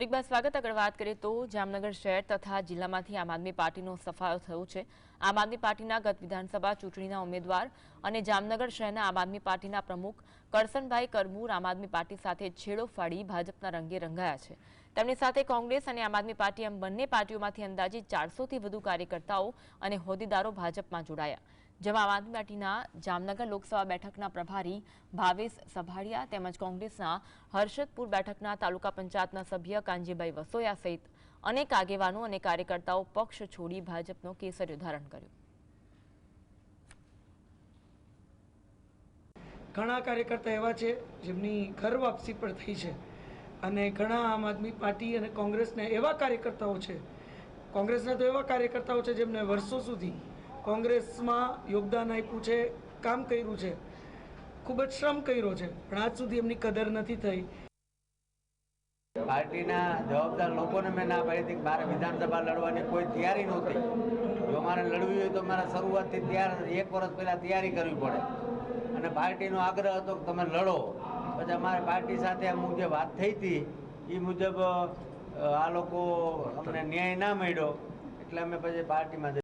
બ્રેકબાદ સ્વાગત આગળ વાત કરીએ તો જામનગર શહેર તથા જિલ્લામાંથી આમ આદમી પાર્ટીનો સફાયો થયો છે. આમ આદમી પાર્ટીના ગત વિધાનસભા ચૂંટણીના ઉમેદવાર અને જામનગર શહેરના આમ આદમી પાર્ટીના પ્રમુખ કરસનભાઈ કરમૂર આમ આદમી પાર્ટી સાથે છેડો ફાડી ભાજપના રંગે રંગાયા છે. તેમની સાથે કોંગ્રેસ અને આમ આદમી પાર્ટી એમ બંને પાર્ટીઓમાંથી અંદાજિત ચારસોથી વધુ કાર્યકર્તાઓ અને હોદ્દેદારો ભાજપમાં જોડાયા. જેમાં આમ આદમી પાર્ટીના જામનગર લોકસભા બેઠકના પ્રભારી ભાવેશ સભાડિયા તેમજ કોંગ્રેસના હર્ષદપુર બેઠકના તાલુકા પંચાયતના સભ્ય કાંજીભાઈ વસોયા સહિત અનેક આગેવાનો અને કાર્યકર્તાઓ પક્ષ છોડી ભાજપનો કેસર્યો ધારણ કર્યો. ઘણા કાર્યકર્તા એવા છે જેમની ઘર વાપસી પણ થઈ છે અને ઘણા આમ આદમી પાર્ટી અને કોંગ્રેસના એવા કાર્યકર્તાઓ છે. કોંગ્રેસના તો એવા કાર્યકર્તાઓ છે જેમને વર્ષો સુધી કોંગ્રેસમાં યોગદાન આપ્યું છે, કામ કર્યું છે. ખૂબ જ શ્રમ કર્યો છે, પણ આજ સુધી એમની કદર નથી થઈ. પાર્ટીના જવાબદાર લોકોને મેં ના પાડી હતી મારે વિધાનસભા લડવાની કોઈ તૈયારી નહોતી. જો મારે લડવી હોય તો મારે શરૂઆતથી તૈયાર, એક વર્ષ પહેલાં તૈયારી કરવી પડે. અને પાર્ટીનો આગ્રહ હતો કે તમે લડો. પછી અમારે પાર્ટી સાથે અમુક જે વાત થઈ હતી. એ મુજબ આ લોકો અમને ન્યાય ના મળ્યો. એટલે અમે પછી પાર્ટીમાં